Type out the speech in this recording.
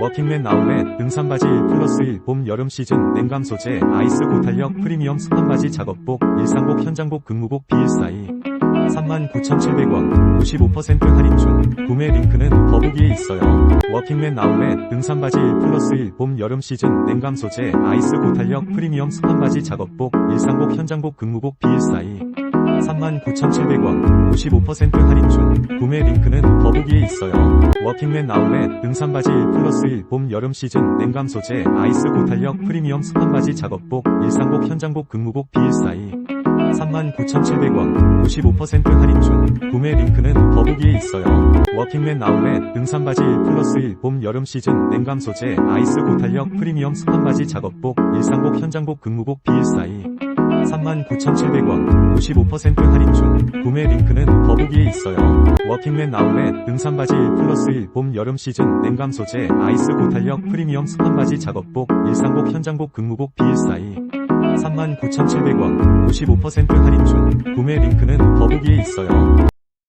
워킹맨 아울렛 등산바지 1 플러스 1 봄 여름 시즌 냉감 소재 아이스 고탄력 프리미엄 스판바지 작업복 일상복 현장복 근무복 비일사이. 39,700원 95% 할인 중. 구매 링크는 더보기에 있어요. 워킹맨 아울렛 등산바지 1 플러스 1 봄 여름 시즌 냉감 소재 아이스 고탄력 프리미엄 스판바지 작업복 일상복 현장복 근무복 비일사이 39,700원 95% 할인 중 구매 링크는 더보기에 있어요. 워킹맨 아울렛 등산바지 1 플러스 1 봄 여름 시즌 냉감 소재 아이스 고탄력 프리미엄 스판바지 작업복 일상복 현장복 근무복 비일사이 39,700원 95% 할인 중 구매 링크는 더보기에 있어요. 워킹맨 아울렛 등산바지 1 플러스 1 봄 여름 시즌 냉감 소재 아이스 고탄력 프리미엄 스판바지 작업복 일상복 현장복 근무복 비일사이 39,700원 95% 할인 중 구매 링크는 더보기에 있어요. 워킹맨 아울렛 등산바지 1 플러스 1 봄 여름 시즌 냉감 소재 아이스 고탄력 프리미엄 스판바지 작업복 일상복 현장복 근무복 비일사이. 39,700원 95% 할인 중 구매 링크는 더보기에 있어요